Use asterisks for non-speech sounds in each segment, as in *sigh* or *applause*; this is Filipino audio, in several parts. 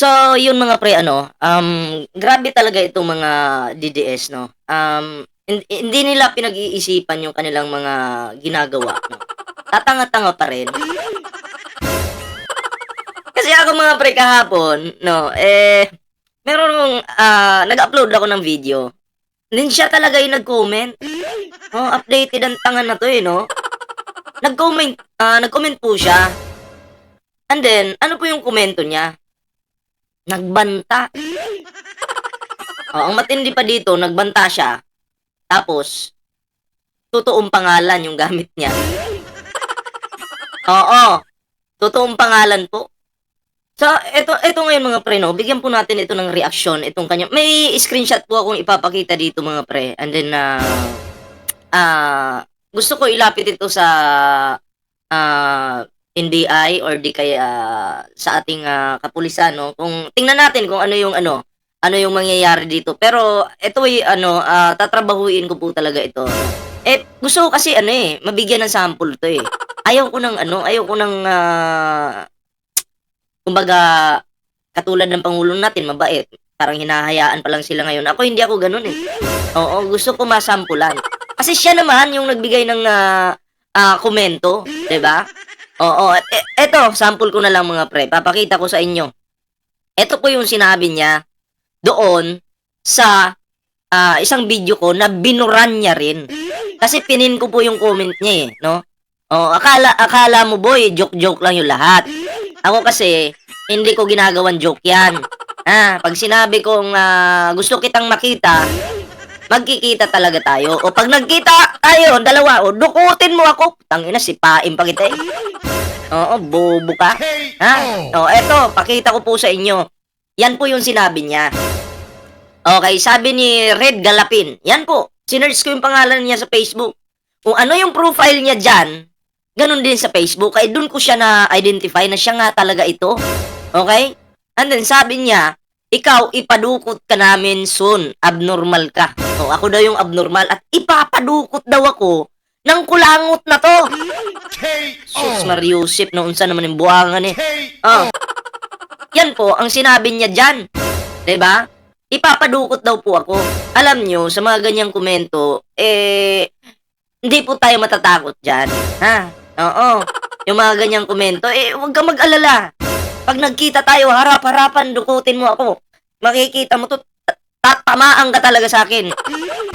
So, yun mga pre, ano, um, grabe talaga itong mga DDS, no? Um, hin- hindi nila pinag-iisipan yung kanilang mga ginagawa, no? Tatanga-tanga pa rin. *laughs* Kasi ako mga pre kahapon, no, eh, meron ah nag-upload ako ng video. Siya talaga yung nag-comment. Oh, updated ang tangan na to eh, no? Nag-comment, ah, nag-comment po siya. And then, ano po yung komento niya? Nagbanta. Oh, ang matindi pa dito, nagbanta siya. Tapos, totoong pangalan yung gamit niya. Oo. Totoong pangalan po. So, ito, ito ngayon mga pre, no? Bigyan po natin ito ng reaksyon. Itong kanya. May screenshot po akong ipapakita dito mga pre. And then, ah, ah, gusto ko ilapit ito sa ah, NBI or di kaya sa ating ah, kapulisan, no? Kung tingnan natin kung ano yung ano, ano yung mangyayari dito. Pero ito ay ano, ah, tatrabahuin ko po talaga ito. Eh gusto ko kasi ano eh, mabigyan ng sample to eh. Ayaw ko ng ano, ayaw ko ng ah, kumbaga katulad ng pangulo natin, mabait. Parang hinahayaan pa lang sila ngayon. Ako hindi ako ganun eh. Oo, gusto ko masampulan. Kasi siya naman yung nagbigay ng ah, ah, komento, 'di ba? Oo, e- eto, sample ko na lang mga pre. Papakita ko sa inyo. Ito po yung sinabi niya doon sa ah, isang video ko na binuran niya rin. Kasi pinin ko po yung comment niya eh, no? Oh, akala akala mo boy, joke-joke lang yung lahat. Ako kasi hindi ko ginagawan joke 'yan. Ah, pag sinabi kong ah, gusto kitang makita, magkikita talaga tayo. O pag nagkita tayo, dalawa, o dukutin mo ako. Tangina, sipain pa kita eh. Oo, bobo ka. Ha? O, eto, pakita ko po sa inyo. Yan po yung sinabi niya. Okay, sabi ni Red Galapin. Yan po, sinerch ko yung pangalan niya sa Facebook. Kung ano yung profile niya dyan, ganun din sa Facebook. Kaya dun ko siya na-identify na siya nga talaga ito. Okay? And then sabi niya, ikaw, ipadukot ka namin soon. Abnormal ka. O, ako daw yung abnormal at ipapadukot daw ako ng kulangot na to. Sus, Mariusip, na unsa naman yung buwangan eh. Oh. Yan po, ang sinabi niya dyan. ba? Ipapadukot daw po ako. Alam nyo, sa mga ganyang komento, eh, hindi po tayo matatakot dyan. Ha? Oo. Yung mga ganyang komento, eh, huwag ka mag-alala. Pag nagkita tayo, harap-harapan, dukutin mo ako. Makikita mo to, tatamaan ka talaga sa akin.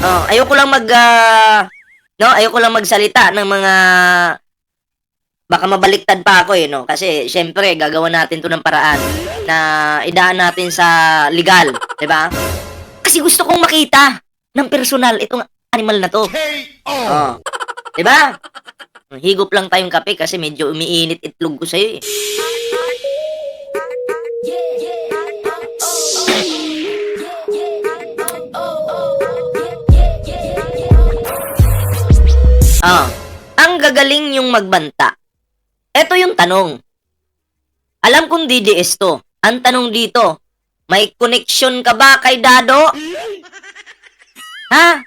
Oh, ayoko lang mag, ah, no, ayoko lang magsalita ng mga baka mabaliktad pa ako eh, no? Kasi, syempre, gagawa natin to ng paraan na idaan natin sa legal, *laughs* di ba? Kasi gusto kong makita ng personal itong animal na to. Oh. Di ba? Higop lang tayong kape kasi medyo umiinit itlog ko sa'yo eh. Ah, ang gagaling yung magbanta. Ito yung tanong. Alam kong DDS to. Ang tanong dito, may connection ka ba kay Dado? Ha?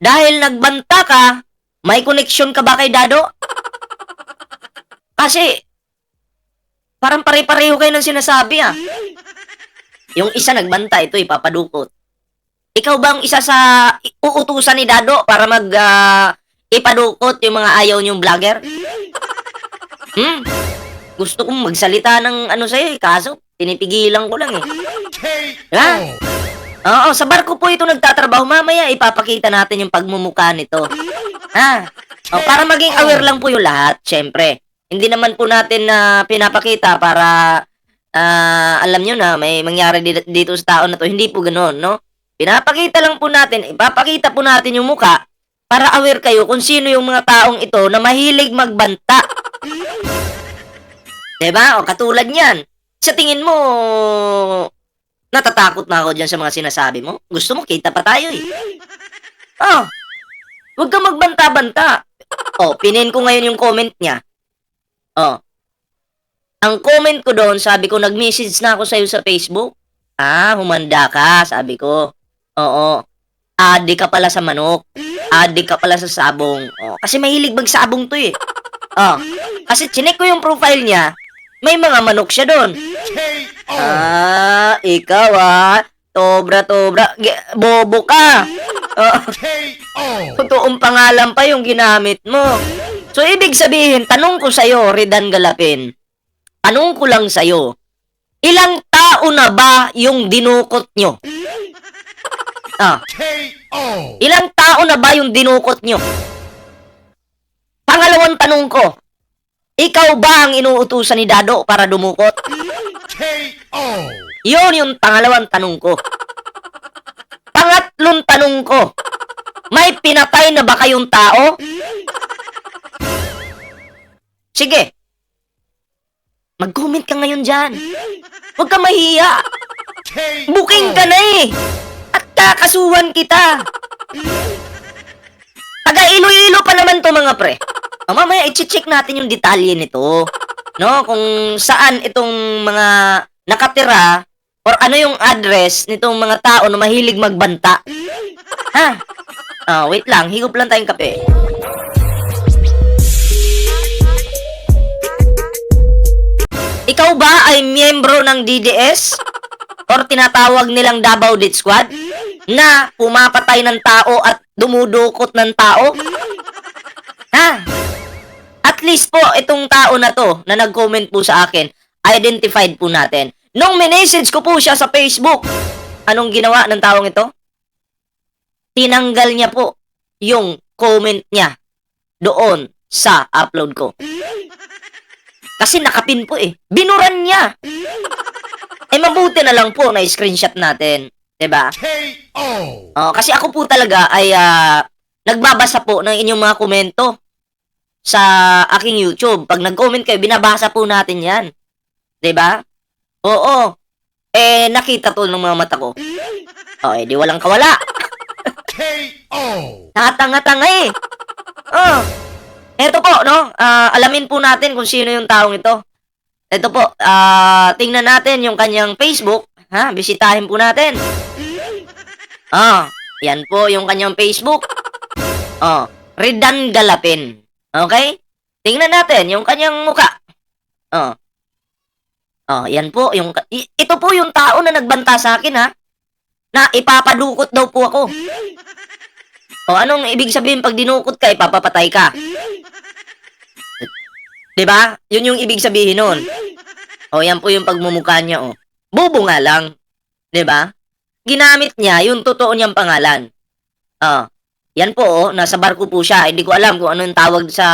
Dahil nagbanta ka, may connection ka ba kay Dado? Kasi, parang pare-pareho kayo ng sinasabi ah. Yung isa nagbanta, ito ipapadukot. Ikaw bang isa sa uutusan ni Dado para mag ah, ipadukot yung mga ayaw niyong vlogger? Hmm? Gusto kong magsalita ng ano sa'yo eh, kaso tinipigilan ko lang eh. Ha? Oo, sa barko po ito nagtatrabaho. Mamaya ipapakita natin yung pagmumukha nito. Ha? O, para maging aware lang po yung lahat, syempre. Hindi naman po natin na pinapakita para ah, alam nyo na may mangyari dito sa tao na to. Hindi po ganoon, no? Pinapakita lang po natin, ipapakita po natin yung muka para aware kayo kung sino yung mga taong ito na mahilig magbanta. 'Di ba? O katulad niyan. Sa tingin mo, natatakot na ako diyan sa mga sinasabi mo. Gusto mo kita pa tayo eh. Oh. Huwag kang magbanta-banta. Oh, pinin ko ngayon yung comment niya. Oh. Ang comment ko doon, sabi ko, nag-message na ako sa'yo sa Facebook. Ah, humanda ka, sabi ko. Oo. Adi ka pala sa manok. Adi ka pala sa sabong. Oh, kasi mahilig magsabong to eh. Oh, kasi chinek ko yung profile niya, may mga manok siya doon. Ah, ikaw ah. Tobra, tobra. Bobo ka. Oh, totoong pangalan pa yung ginamit mo. So, ibig sabihin, tanong ko sa'yo, Ridan Galapin. Tanong ko lang sa'yo, ilang tao na ba yung dinukot nyo? Ah, KO. ilang tao na ba yung dinukot nyo? Pangalawang tanong ko, ikaw ba ang inuutusan ni Dado para dumukot? KO. Yun yung pangalawang tanong ko. Pangatlong tanong ko, may pinatay na ba kayong tao? Sige. Mag-comment ka ngayon dyan. Huwag ka mahiya. KO. Booking ka na eh. At kakasuhan kita. Taga Iloilo pa naman to mga pre. O, mamaya i-check natin yung detalye nito. No, kung saan itong mga nakatira or ano yung address nitong mga tao na mahilig magbanta. Ha? Ah, wait lang, higop lang tayong kape. Ikaw ba ay miyembro ng DDS? Or tinatawag nilang Davao Death Squad? Na pumapatay ng tao at dumudukot ng tao? Ha? At least po, itong tao na to, na nag-comment po sa akin, identified po natin. Nung minessage ko po siya sa Facebook, anong ginawa ng taong ito? Tinanggal niya po yung comment niya doon sa upload ko. Kasi nakapin po eh. Binuran niya. Eh mabuti na lang po na screenshot natin. 'Di ba? KO. Oh, kasi ako po talaga ay ah, nagbabasa po ng inyong mga komento sa aking YouTube. Pag nag-comment kayo, binabasa po natin 'yan. 'Di ba? Oo. Eh nakita to ng mga mata ko. Oh, eh di walang kawala. KO. Nakatanga-tanga eh. Oh. Eto po, no? Ah, alamin po natin kung sino yung taong ito. Ito po, ah, tingnan natin yung kanyang Facebook. Ha? Bisitahin po natin. Ah, yan po yung kanyang Facebook. Oh, Ridan Galapin. Okay? Tingnan natin yung kanyang muka. Oh. Oh, yan po yung ito po yung tao na nagbanta sa akin ha. Na ipapadukot daw po ako. O anong ibig sabihin pag dinukot ka, ipapapatay ka? 'Di ba? Yun yung ibig sabihin nun. O yan po yung pagmumukha niya oh. Bobo nga lang. 'Di ba? Ginamit niya yung totoo niyang pangalan. Ah. Yan po oh, nasa barko po siya. Hindi ko alam kung anong tawag sa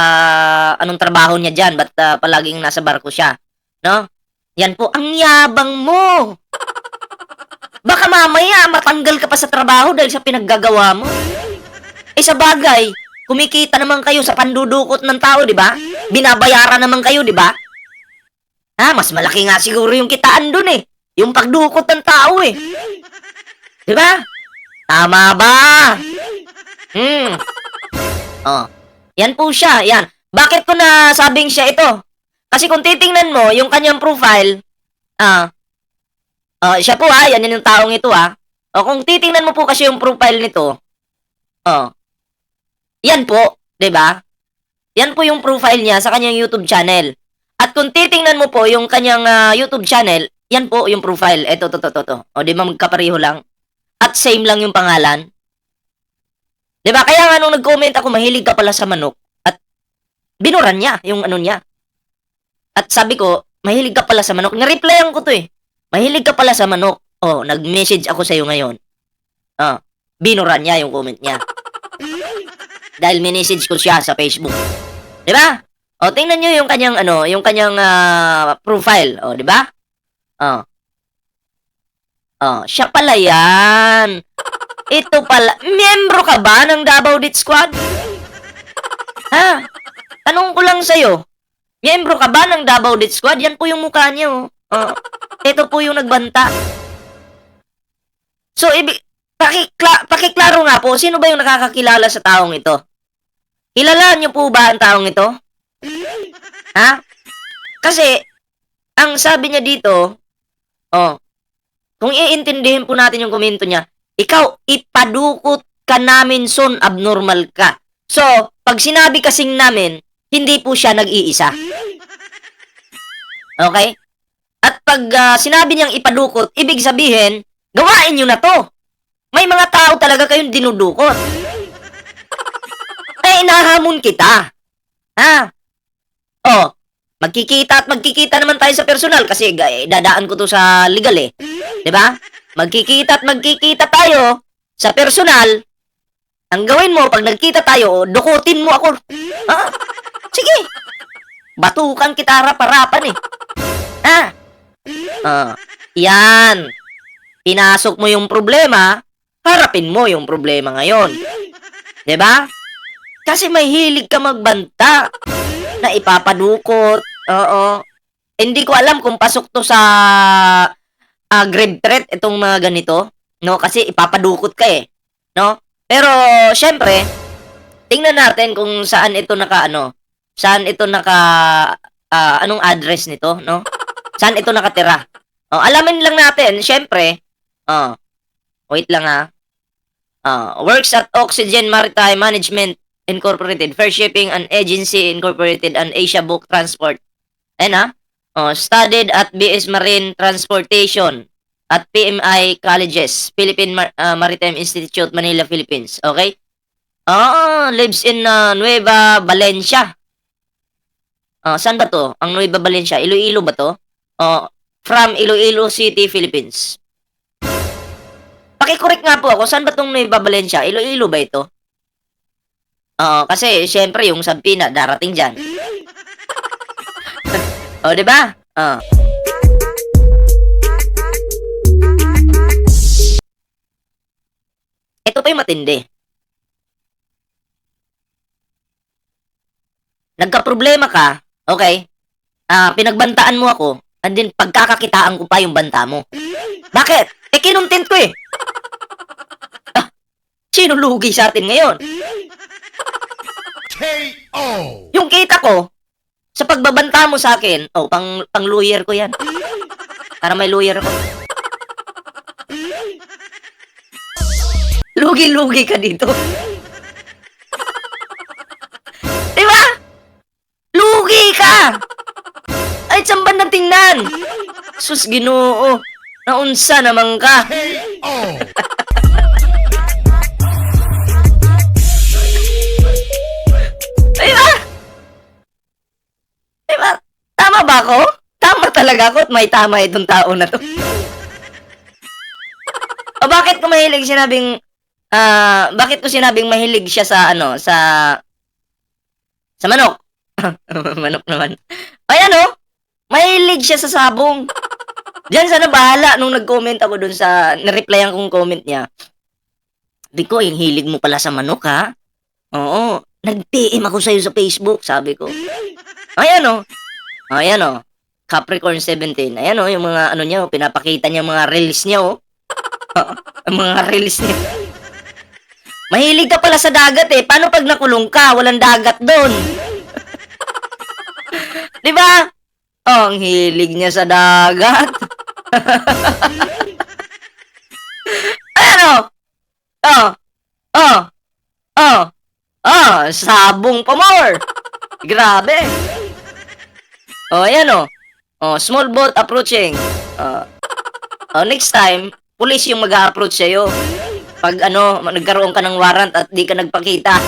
anong trabaho niya diyan, but ah, palaging nasa barko siya. No? Yan po, ang yabang mo. Baka mamaya matanggal ka pa sa trabaho dahil sa pinaggagawa mo. Eh sa bagay, kumikita naman kayo sa pandudukot ng tao, di ba? Binabayaran naman kayo, di ba? Ha, mas malaki nga siguro yung kitaan dun eh. Yung pagdukot ng tao eh. Di ba? Tama ba? Hmm. Oh. Yan po siya, yan. Bakit ko na sabing siya ito? Kasi kung titingnan mo, yung kanyang profile, ah, oh, siya po ha, yan yun yung taong ito ha. O kung titingnan mo po kasi yung profile nito, oh, yan po, 'di ba? Yan po yung profile niya sa kanyang YouTube channel. At kung titingnan mo po yung kanyang ah, YouTube channel, yan po yung profile. Ito, to, to, to, to. O, di ba magkapareho lang? At same lang yung pangalan. Di ba? Kaya nga nung nag-comment ako, mahilig ka pala sa manok. At binuran niya yung ano niya. At sabi ko, mahilig ka pala sa manok. Nga-replyan ko to eh. Mahilig ka pala sa manok. Oh, nag-message ako sa'yo ngayon. Ah, binuran niya yung comment niya. *laughs* Dahil minessage ko siya sa Facebook. Di ba? O, tingnan nyo yung kanyang, ano, yung kanyang ah, profile. O, di ba? O. O, siya pala yan. Ito pala. Miyembro ka ba ng Davao Death Squad? Ha? Tanong ko lang sa'yo. Miyembro ka ba ng Davao Death Squad? Yan po yung mukha niyo. Oh. Ito po yung nagbanta. So, ibig, pakikla, pakiklaro nga po, sino ba yung nakakakilala sa taong ito? Kilala niyo po ba ang taong ito? Ha? Kasi, ang sabi niya dito, oh, kung iintindihin po natin yung komento niya, ikaw, ipadukot ka namin son, abnormal ka. So, pag sinabi kasing namin, hindi po siya nag-iisa. Okay? At pag ah, sinabi niyang ipadukot, ibig sabihin, gawain niyo na to. May mga tao talaga kayong dinudukot. Eh, inahamon kita. Ha? Oh, magkikita at magkikita naman tayo sa personal kasi eh, dadaan ko to sa legal eh. 'Di ba? Magkikita at magkikita tayo sa personal. Ang gawin mo pag nagkita tayo, dukutin mo ako. Ha? Sige. Batukan kita harap-harapan eh. Ha? Ah, yan. Pinasok mo yung problema, harapin mo yung problema ngayon. 'Di ba? Kasi may hilig ka magbanta na ipapadukot. Oo. Hindi ko alam kung pasok to sa ah, grave threat itong mga ganito, no? Kasi ipapadukot ka eh, no? Pero syempre, tingnan natin kung saan ito naka ano, saan ito naka ah, anong address nito, no? Saan ito nakatira? Oh, alamin lang natin, syempre. Oh. Wait lang ha. Ah, works at Oxygen Maritime Management Incorporated, Fair Shipping and Agency Incorporated and Asia Book Transport. Ayun ha. Oh, studied at BS Marine Transportation at PMI Colleges, Philippine Mar- ah, Maritime Institute, Manila, Philippines. Okay? Ah, lives in ah, Nueva Valencia. Ah, saan ba to? Ang Nueva Valencia, Iloilo ba to? Oh, from Iloilo City, Philippines. Paki-correct nga po ako, saan ba tong Nueva Valencia? Iloilo ba ito? Oo, kasi syempre yung Sampina darating diyan. O, di ba? Oh. Ito pa yung matindi. Nagka-problema ka, okay? Ah, pinagbantaan mo ako, and then pagkakakitaan ko pa yung banta mo. Bakit? Eh, kinuntent ko eh. Ah, sino lugi sa atin ngayon? K.O. Yung kita ko, sa pagbabanta mo sa akin, oh, pang, pang lawyer ko yan. Para may lawyer ako. Lugi-lugi ka dito. Di ba? Lugi ka! Ay, tsamban na tingnan! Sus, ginoo. Naunsa naman ka. Tama ako? Tama talaga ako at may tama itong tao na to. o bakit ko mahilig sinabing ah bakit ko sinabing mahilig siya sa ano sa sa manok? *laughs* manok naman. Ay ano? Mahilig siya sa sabong. Diyan sana bahala nung nag-comment ako dun sa na-replyan kong comment niya. Sabi ko, yung hilig mo pala sa manok ha? Oo. Nag-PM ako sa'yo sa Facebook, sabi ko. Ayan o. Ayan o. Capricorn 17. Ayan o, yung mga ano niya, oh, pinapakita niya mga reels niya o. *laughs* Ang mga reels niya. Mahilig ka pala sa dagat eh. Paano pag nakulong ka? Walang dagat doon. *laughs* Di ba? Oh, ang hilig niya sa dagat. *laughs* Ayan o. Oh. Oh. Oh. Ah, sabong pa more. Grabe. Oh, ayan oh. Oh, small boat approaching. Ah. oh, next time, police yung mag-approach sa'yo. Pag ano, nagkaroon ka ng warrant at di ka nagpakita. *laughs*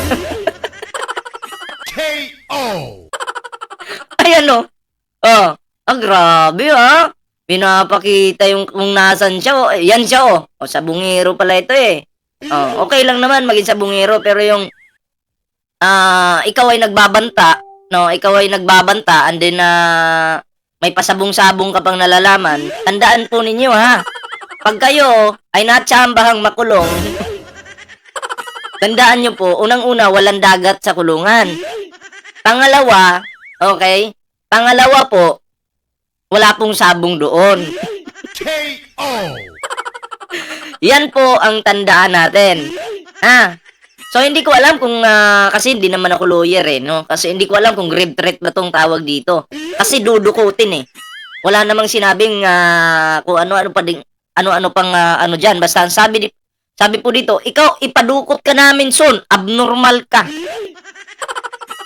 K.O. Ayan oh. Oh, ah, grabe ah. Pinapakita yung kung nasan siya. Oh. Eh, Yan siya oh. Oh, sa bungero pala ito eh. Oh, okay lang naman maging sa bungero pero yung ah ikaw ay nagbabanta, no? Ikaw ay nagbabanta and then ah, may pasabong-sabong ka pang nalalaman. Tandaan po ninyo ha. Pag kayo ay natsambahang makulong, tandaan nyo po, unang-una, walang dagat sa kulungan. Pangalawa, okay? Pangalawa po, wala pong sabong doon. K.O. Yan po ang tandaan natin. Ah. So hindi ko alam kung ah, kasi hindi naman ako lawyer eh, no? Kasi hindi ko alam kung grave threat ba tong tawag dito. Kasi dudukutin eh. Wala namang sinabing ah, kung ano-ano pa ding ano-ano pang ah, ano diyan. Basta ang sabi di, sabi po dito, ikaw ipadukot ka namin soon. Abnormal ka. *laughs*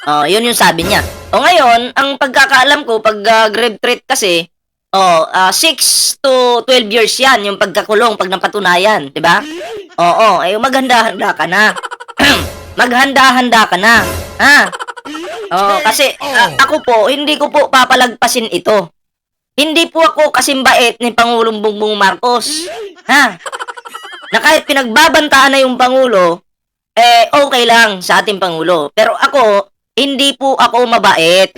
Oh, yun yung sabi niya. O ngayon, ang pagkakaalam ko pag ah, grave threat kasi Oh, 6 to 12 years 'yan yung pagkakulong pag napatunayan, 'di ba? Oo, ay maghanda-handa ka na. Maghanda-handa ka na. Ha? *laughs* Oo, kasi a- ako po, hindi ko po papalagpasin ito. Hindi po ako kasing bait ni Pangulong Bongbong Marcos. Ha? Na kahit pinagbabantaan na yung Pangulo, eh okay lang sa ating Pangulo. Pero ako, hindi po ako mabait.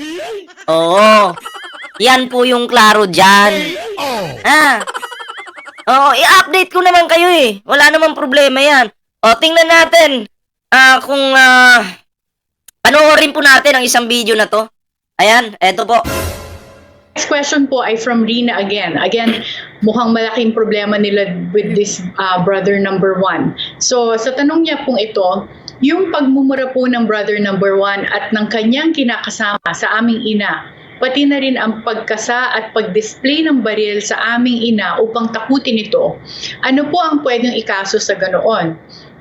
Oo. Yan po yung klaro dyan. Ah. Oo, i-update ko naman kayo eh. Wala namang problema yan. O, tingnan natin ah kung ah panoorin po natin ang isang video na to. Ayan, eto po. Next question po ay from Rina again. Again, mukhang malaking problema nila with this uh, brother number one. So, sa tanong niya pong ito, yung pagmumura po ng brother number one at ng kanyang kinakasama sa aming ina, pati na rin ang pagkasa at pag-display ng baril sa aming ina upang takutin ito, ano po ang pwedeng ikaso sa ganoon?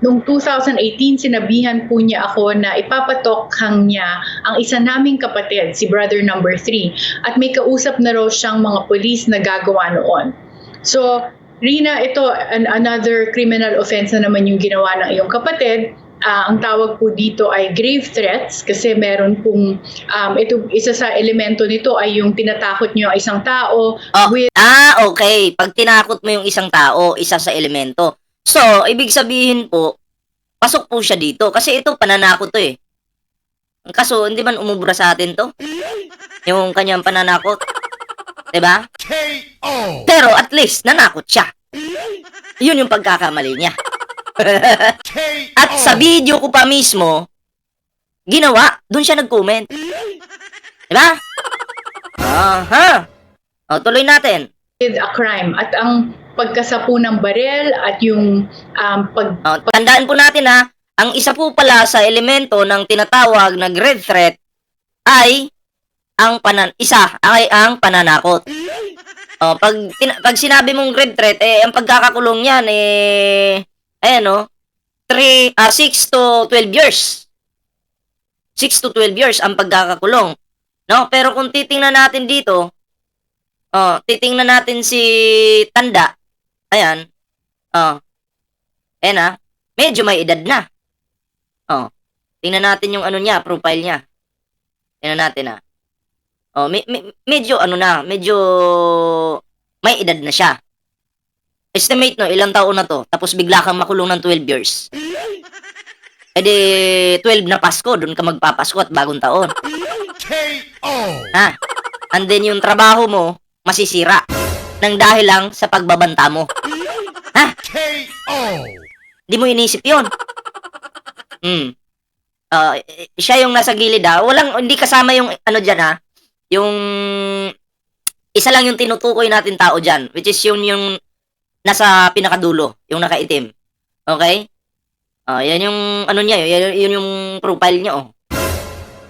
Noong 2018, sinabihan po niya ako na ipapatokhang niya ang isa naming kapatid, si brother number 3, at may kausap na raw siyang mga polis na gagawa noon. So, Rina, ito, an- another criminal offense na naman yung ginawa ng iyong kapatid. Ah, ang tawag po dito ay grave threats kasi meron pong, um, ito, isa sa elemento nito ay yung tinatakot niyo ang isang tao Oh, with ah, okay. Pag tinakot mo yung isang tao, isa sa elemento. So, ibig sabihin po, pasok po siya dito. Kasi ito, pananakot to eh. Kaso, hindi man umubra sa atin to? Yung kanyang pananakot. 'Di ba? K.O. Pero at least, nanakot siya. Yun yung pagkakamali niya. At sa video ko pa mismo, ginawa, doon siya nag-comment. Diba? Aha. O, tuloy natin. with a crime at ang pagkasapo ng baril at yung um, pag O, tandaan po natin ha, ang isa po pala sa elemento ng tinatawag na grave threat ay ang panan isa ay ang pananakot. O, pag tin- pag sinabi mong grave threat eh ang pagkakakulong niyan eh ayan no 3 ah 6 to 12 years. 6 to 12 years ang pagkakakulong. No? Pero kung titingnan natin dito, oh, titingnan natin si Tanda. Ayan. Oh. Ayan ah. Medyo may edad na. Oh. Tingnan natin yung ano niya, profile niya. Tingnan natin ah. Oh, me- me- medyo ano na, medyo may edad na siya. Estimate no, ilang taon na to, tapos bigla kang makulong ng 12 years. *laughs* E di, 12 na Pasko, doon ka magpapasko at bagong taon. K.O. Ha? And then yung trabaho mo, masisira. Nang dahil lang sa pagbabanta mo. *laughs* K.O. Di mo inisip yon. Hmm. Ah, eh, siya yung nasa gilid ha. Walang, hindi kasama yung ano dyan ha. Yung, isa lang yung tinutukoy natin tao dyan. Which is yun yung nasa pinakadulo. Yung nakaitim. Okay? Ah, yan yung, ano niya, yun, yun yung profile niya oh.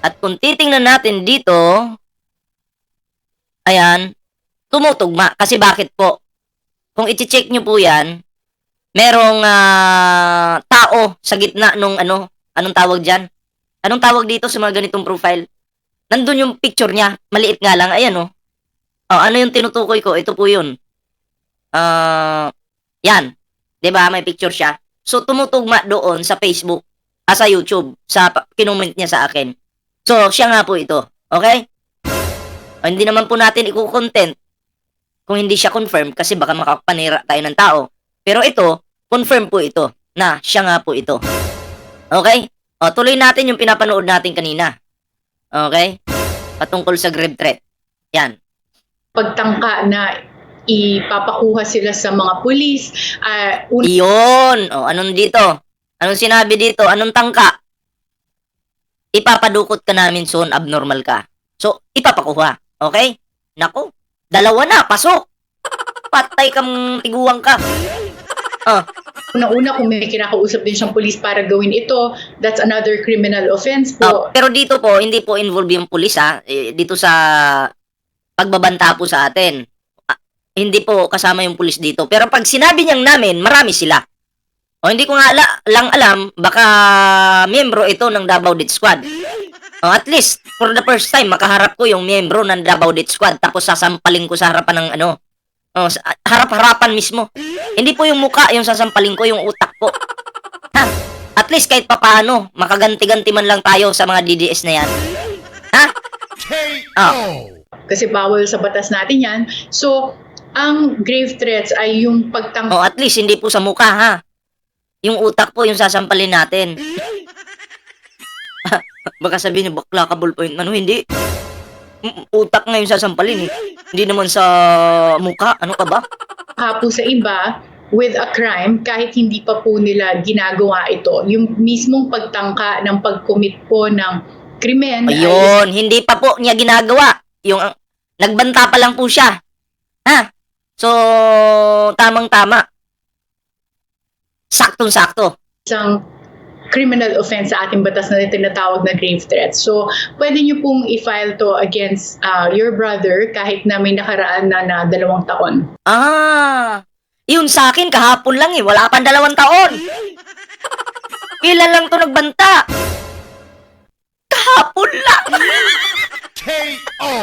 At kung titingnan natin dito, ayan, tumutugma. Kasi bakit po? Kung iti-check nyo po yan, merong ah, tao sa gitna nung ano, anong tawag diyan? Anong tawag dito sa mga ganitong profile? Nandun yung picture niya, maliit nga lang, ayan oh. Oh, ano yung tinutukoy ko? Ito po 'yun. Ah, yan. ba? May picture siya. So tumutugma doon sa Facebook, ah, sa YouTube, sa kinument niya sa akin. So, siya nga po ito. Okay? O, hindi naman po natin i-content kung hindi siya confirm kasi baka makapanira tayo ng tao. Pero ito, confirm po ito na siya nga po ito. Okay? O, tuloy natin yung pinapanood natin kanina. Okay? Patungkol sa grave threat. Yan. pagtangka na ipapakuha sila sa mga pulis. ah, una Iyon. O, anong dito? Anong sinabi dito? Anong tangka? Ipapadukot ka namin soon, abnormal ka. So, ipapakuha. Okay? Nako, dalawa na, pasok. Patay kang tiguang ka. una-una kung may kinakausap din siyang pulis para gawin ito, that's another criminal offense po. pero dito po, hindi po involved yung pulis ha. Eh, dito sa pagbabanta po sa atin. Ah, hindi po kasama yung pulis dito. Pero pag sinabi niyang namin, marami sila. O hindi ko nga ala- lang alam, baka miyembro ito ng Davao Death Squad. Oh, at least, for the first time, makaharap ko yung miyembro ng Davao Death Squad tapos sasampalin ko sa harapan ng ano, oh, sa- harap-harapan mismo. Hindi po yung muka yung sasampalin ko, yung utak po. Ha? At least kahit papaano, makaganti-ganti man lang tayo sa mga DDS na yan. Ha? KO. Kasi bawal sa batas natin yan. So, ang grave threats ay yung pagtang Oh, at least hindi po sa muka, ha? Yung utak po yung sasampalin natin. Baka sabihin niyo, bakla ka ballpoint man. Oh, hindi. Mm, Utak nga yung sasampalin, eh. Hindi naman sa muka. Ano ka ba? po sa iba with a crime kahit hindi pa po nila ginagawa ito. Yung mismong pagtangka ng pag-commit po ng krimen ay Ayun, hindi pa po niya ginagawa. Yung nagbanta pa lang po siya. Ha? So, tamang-tama. Saktong-sakto. isang criminal offense sa ating batas na tinatawag na grave threat. So, pwede niyo pong i-file to against uh, your brother kahit na may nakaraan na na dalawang taon. Ah, yun sa akin kahapon lang eh. Wala pang dalawang taon. *laughs* Kailan lang to nagbanta? Kahapon lang. KO.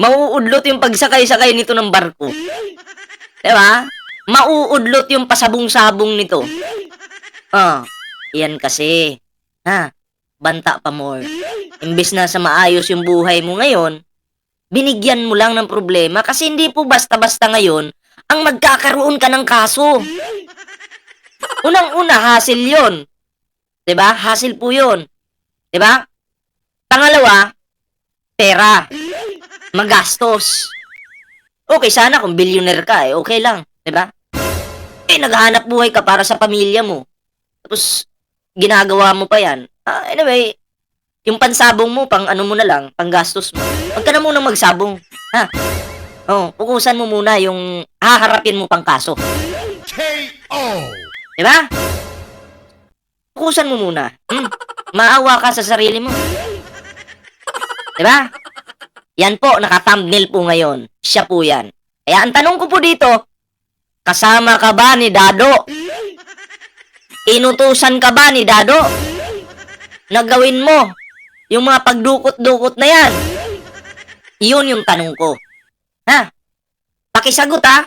Mauudlot yung pagsakay-sakay nito ng barko. Diba? Mauudlot yung pasabong-sabong nito. Ah, yan kasi. Ha? Banta pa more. Imbis na sa maayos yung buhay mo ngayon, binigyan mo lang ng problema kasi hindi po basta-basta ngayon ang magkakaroon ka ng kaso. Unang-una, hasil yon. 'Di ba? Hasil po yon. 'Di ba? Pangalawa, pera. Magastos. Okay, sana kung billionaire ka eh, okay lang, 'di ba? Eh, naghahanap buhay ka para sa pamilya mo. Tapos, ginagawa mo pa yan. Ah, anyway, yung pansabong mo, pang ano mo na lang, pang gastos mo. Huwag ka na munang magsabong. Ha? Oh, pukusan mo muna yung haharapin mo pang kaso. KO. Di ba? Pukusan mo muna. Hmm? Maawa ka sa sarili mo. Di ba? Yan po, naka-thumbnail po ngayon. Siya po yan. Kaya ang tanong ko po dito, kasama ka ba ni Dado? Inutusan ka ba ni Dado? Nagawin mo yung mga pagdukot-dukot na yan. Iyon yung tanong ko. Ha? Pakisagot ha?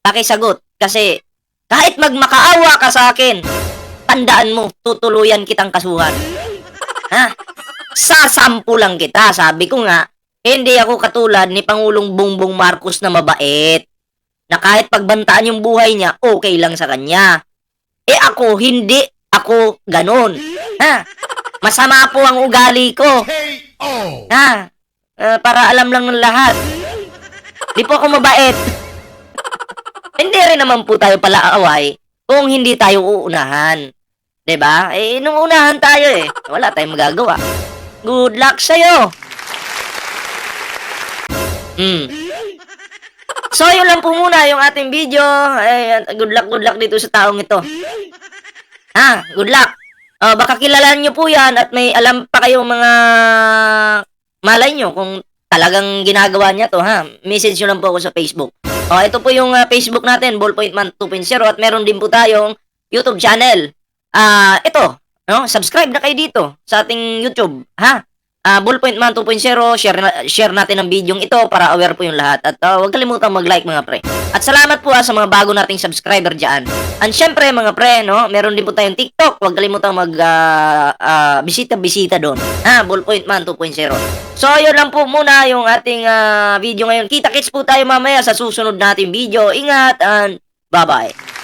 Pakisagot. Kasi kahit magmakaawa ka sa akin, tandaan mo, tutuluyan kitang kasuhan. Ha? Sasampu lang kita. Sabi ko nga, hindi ako katulad ni Pangulong Bongbong Marcos na mabait. Na kahit pagbantaan yung buhay niya, okay lang sa kanya. Eh ako, hindi ako ganon. Ha? Masama po ang ugali ko. Ha? Ah, para alam lang ng lahat. Di po ako mabait. hindi rin naman po tayo pala away kung hindi tayo uunahan. 'Di ba? Eh, nung unahan tayo eh. Wala tayong magagawa. Good luck sa'yo. Hmm. So, yun lang po muna yung ating video. Eh, good luck, good luck dito sa taong ito. Ha? Good luck. Oh, baka kilalaan nyo po yan at may alam pa kayong mga malay nyo kung talagang ginagawa niya to ha. Message nyo lang po ako sa Facebook. Oh, ito po yung ah, Facebook natin, Ballpoint Man 2.0 at meron din po tayong YouTube channel. Ah, ito, no? Subscribe na kayo dito sa ating YouTube, ha? Ah, Ballpoint Man 2.0, share na, share natin ang video ito para aware po yung lahat. At ah, huwag kalimutang mag-like mga pre. At salamat po ah, sa mga bago nating subscriber diyan. And syempre mga pre, no, meron din po tayong TikTok. Huwag kalimutang mag ah, ah, bisita-bisita doon. Ha, Ballpoint Man 2.0. So, yun lang po muna yung ating ah, video ngayon. Kita-kits po tayo mamaya sa susunod nating video. Ingat and bye-bye.